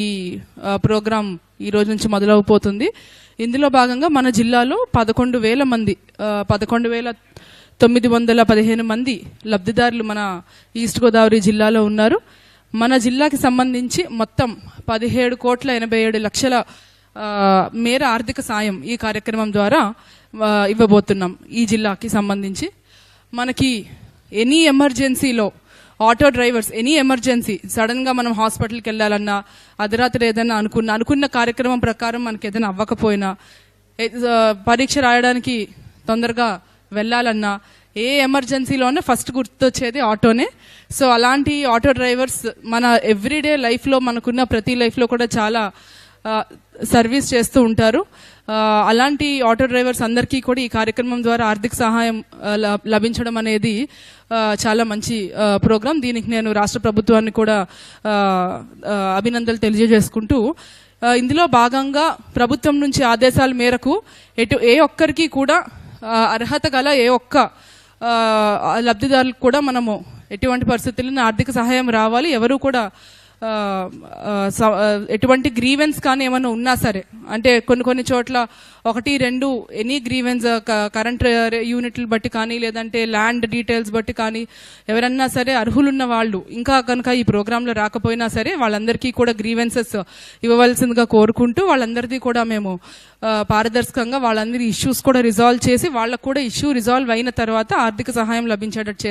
ఈ ప్రోగ్రాం ఈ రోజు నుంచి మొదలవబోతుంది. ఇందులో భాగంగా మన జిల్లాలో పదకొండు వేల మంది పదకొండు వేల తొమ్మిది వందల పదిహేను మంది లబ్ధిదారులు మన ఈస్ట్ గోదావరి జిల్లాలో ఉన్నారు. మన జిల్లాకి సంబంధించి మొత్తం పదిహేడు కోట్ల ఎనభై ఏడు లక్షల మేర ఆర్థిక సాయం ఈ కార్యక్రమం ద్వారా ఇవ్వబోతున్నాం ఈ జిల్లాకి సంబంధించి. మనకి ఎనీ ఎమర్జెన్సీలో ఆటో డ్రైవర్స్ ఎనీ ఎమర్జెన్సీ సడన్గా మనం హాస్పిటల్కి వెళ్ళాలన్నా అర్ధరాత్రి ఏదైనా అనుకున్న అనుకున్న కార్యక్రమం ప్రకారం మనకి ఏదైనా అవ్వకపోయినా పరీక్ష రాయడానికి తొందరగా వెళ్ళాలన్నా ఏ ఎమర్జెన్సీలోనే ఫస్ట్ గుర్తొచ్చేది ఆటోనే. సో అలాంటి ఆటో డ్రైవర్స్ మన ఎవ్రీడే లైఫ్లో మనకున్న ప్రతి లైఫ్లో కూడా చాలా సర్వీస్ చేస్తూ ఉంటారు. అలాంటి ఆటో డ్రైవర్స్ అందరికీ కూడా ఈ కార్యక్రమం ద్వారా ఆర్థిక సహాయం లభించడం అనేది చాలా మంచి ప్రోగ్రాం. దీనికి నేను రాష్ట్ర ప్రభుత్వాన్ని కూడా అభినందనలు తెలియజేసుకుంటూ ఇందులో భాగంగా ప్రభుత్వం నుంచి ఆదేశాల మేరకు ఎటు ఏ ఒక్కరికి కూడా అర్హత గల ఏ ఒక్క లబ్ధిదారులకు కూడా మనము ఎటువంటి పరిస్థితుల్లో ఆర్థిక సహాయం రావాలి. ఎవరు కూడా ఎటువంటి గ్రీవెన్స్ కానీ ఏమైనా ఉన్నా సరే అంటే కొన్ని కొన్ని చోట్ల ఒకటి రెండు ఎనీ గ్రీవెన్స్ కరెంట్ యూనిట్లు బట్టి కానీ లేదంటే ల్యాండ్ డీటెయిల్స్ బట్టి కానీ ఎవరన్నా సరే అర్హులున్న వాళ్ళు ఇంకా కనుక ఈ ప్రోగ్రాంలో రాకపోయినా సరే వాళ్ళందరికీ కూడా గ్రీవెన్సెస్ ఇవ్వవలసిందిగా కోరుకుంటూ వాళ్ళందరిది కూడా మేము పారదర్శకంగా వాళ్ళందరి ఇష్యూస్ కూడా రిజాల్వ్ చేసి వాళ్ళకు కూడా ఇష్యూ రిజాల్వ్ అయిన తర్వాత ఆర్థిక సహాయం లభించేటట్టు